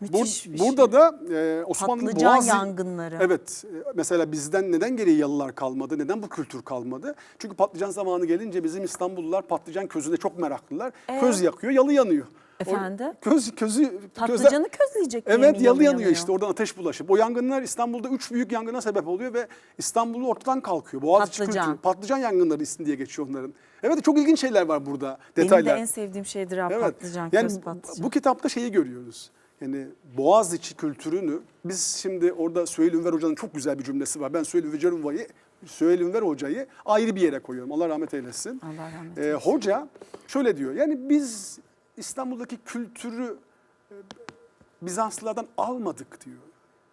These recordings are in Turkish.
Müthiş Bur- bir şey. burada da e, Osmanlı Patlıcan yangınları. Evet. e, Mesela bizden neden geriye yalılar kalmadı? Neden bu kültür kalmadı? Çünkü patlıcan zamanı gelince bizim İstanbullular patlıcan közüne çok meraklılar. Ee? Köz yakıyor, yalı yanıyor. O Efendim? köz közü Patlıcanı közleyecek diye Evet yalı yanıyor? yanıyor işte oradan ateş bulaşıp. O yangınlar İstanbul'da üç büyük yangına sebep oluyor ve İstanbul'u ortadan kalkıyor. Boğaziçi Patlıcan. kültürü. Patlıcan yangınları isim diye geçiyor onların. Evet çok ilginç şeyler var burada Benim detaylar. de en sevdiğim şeydir ha Evet. patlıcan, yani köz patlıcan. Bu kitapta şeyi görüyoruz. Yani Boğaziçi kültürünü biz şimdi orada Süheyl Ünver Hoca'nın çok güzel bir cümlesi var. Ben Süheyl Ünver Hoca'yı Süheyl Ünver Hoca'yı ayrı bir yere koyuyorum. Allah rahmet eylesin. Allah rahmet Ee, hoca şöyle diyor. Yani biz İstanbul'daki kültürü e, Bizanslılardan almadık diyor.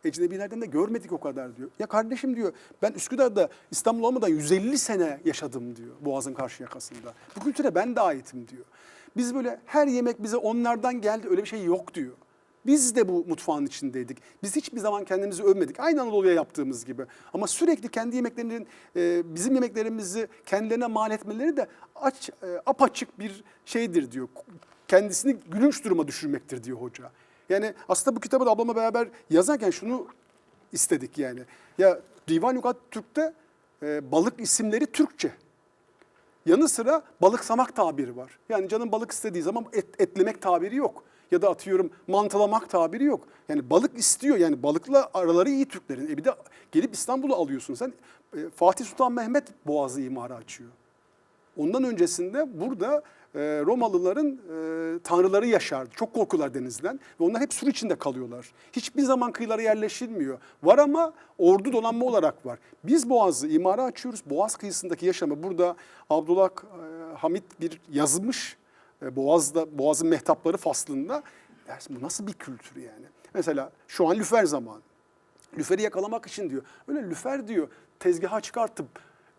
Ecnebilerden de görmedik o kadar diyor. Ya kardeşim diyor ben Üsküdar'da İstanbul olmadan 150 sene yaşadım diyor Boğaz'ın karşı yakasında. Bu kültüre ben de aitim diyor. Biz böyle her yemek bize onlardan geldi öyle bir şey yok diyor. Biz de bu mutfağın içindeydik. Biz hiçbir zaman kendimizi övmedik. Aynı Anadolu'ya yaptığımız gibi. Ama sürekli kendi yemeklerinin, e, bizim yemeklerimizi kendilerine mal etmeleri de aç, e, apaçık bir şeydir diyor. Kendisini gülünç duruma düşürmektir diyor hoca. Yani aslında bu kitabı da ablamla beraber yazarken şunu istedik yani. Ya Divan Yukat Türk'te e, balık isimleri Türkçe. Yanı sıra balık samak tabiri var. Yani canın balık istediği zaman et, etlemek tabiri yok. Ya da atıyorum mantılamak tabiri yok. Yani balık istiyor. Yani balıkla araları iyi Türklerin. E bir de gelip İstanbul'u alıyorsun sen. E, Fatih Sultan Mehmet Boğazı imara açıyor. Ondan öncesinde burada e, Romalıların e, tanrıları yaşardı. Çok korkular denizden ve onlar hep sur içinde kalıyorlar. Hiçbir zaman kıyılara yerleşilmiyor. Var ama ordu donanma olarak var. Biz Boğaz'ı imara açıyoruz. Boğaz kıyısındaki yaşamı burada Abdullah e, Hamit bir yazmış. E, Boğaz'da Boğaz'ın mehtapları faslında. Dersin bu nasıl bir kültür yani? Mesela şu an lüfer zamanı. Lüferi yakalamak için diyor. Öyle lüfer diyor tezgaha çıkartıp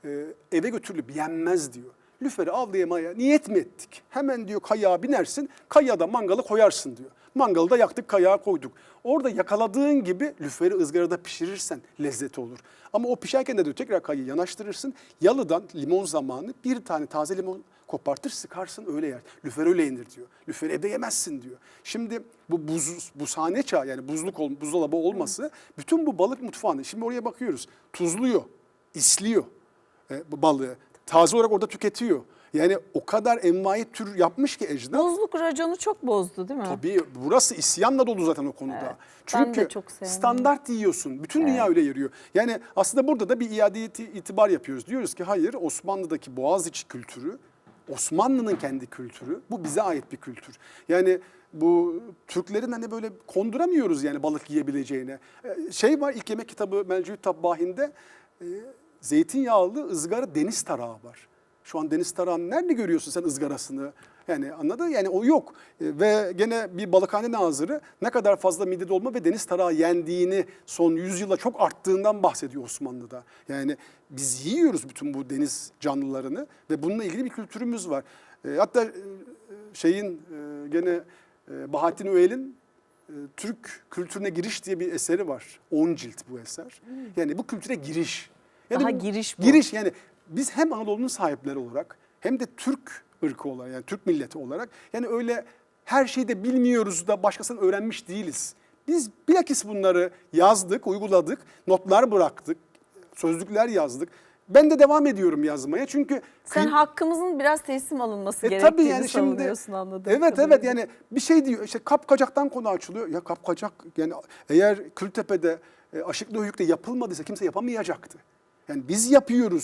e, eve götürülüp yenmez diyor. Lüferi avlayamaya niyet mi ettik? Hemen diyor kayağa binersin, kayada mangalı koyarsın diyor. Mangalı da yaktık, kayağa koyduk. Orada yakaladığın gibi lüferi ızgarada pişirirsen lezzeti olur. Ama o pişerken de diyor tekrar kayayı yanaştırırsın. Yalıdan limon zamanı bir tane taze limon kopartır sıkarsın öyle yer. Lüfer öyle yenir diyor. Lüfer evde yemezsin diyor. Şimdi bu buz, bu sahne çağı yani buzluk ol, buzdolabı olması bütün bu balık mutfağını şimdi oraya bakıyoruz. Tuzluyor, isliyor e, bu balığı. Taze olarak orada tüketiyor. Yani o kadar envai tür yapmış ki ecdat. Bozluk raconu çok bozdu değil mi? Tabii burası isyanla dolu zaten o konuda. Evet, Çünkü çok sevmiyorum. standart yiyorsun. Bütün dünya öyle yeriyor. Yani aslında burada da bir iade iti- itibar yapıyoruz. Diyoruz ki hayır Osmanlı'daki Boğaziçi kültürü Osmanlı'nın kendi kültürü. Bu bize ait bir kültür. Yani bu Türklerin hani böyle konduramıyoruz yani balık yiyebileceğine. Ee, Şey var ilk yemek kitabı Melcüt Tabbahi'nde e, zeytinyağlı ızgara deniz tarağı var. Şu an deniz tarağını nerede görüyorsun sen ızgarasını? Yani anladın? Yani o yok. E, Ve gene bir balıkhane nazırı ne kadar fazla mide dolma ve deniz tarağı yendiğini son yüzyılda çok arttığından bahsediyor Osmanlı'da. Yani biz yiyoruz bütün bu deniz canlılarını ve bununla ilgili bir kültürümüz var. E, hatta e, şeyin gene Bahattin Öğel'in Türk kültürüne giriş diye bir eseri var. 10 cilt bu eser. Yani bu kültüre giriş. Yani Daha giriş bu. Giriş yani biz hem Anadolu'nun sahipleri olarak hem de Türk ırkı olarak yani Türk milleti olarak yani öyle her şeyi de bilmiyoruz da başkasından öğrenmiş değiliz. Biz bilakis bunları yazdık, uyguladık, notlar bıraktık, sözlükler yazdık. Ben de devam ediyorum yazmaya çünkü Sen kıy- hakkımızın biraz teslim alınması e gerektiğini tabii yani şimdi anladığım Evet kadarıyla. evet yani bir şey diyor işte kapkacaktan konu açılıyor. Ya kapkacak yani eğer Kültepe'de e, Aşıklı Höyük'te yapılmadıysa kimse yapamayacaktı. Yani biz yapıyoruz.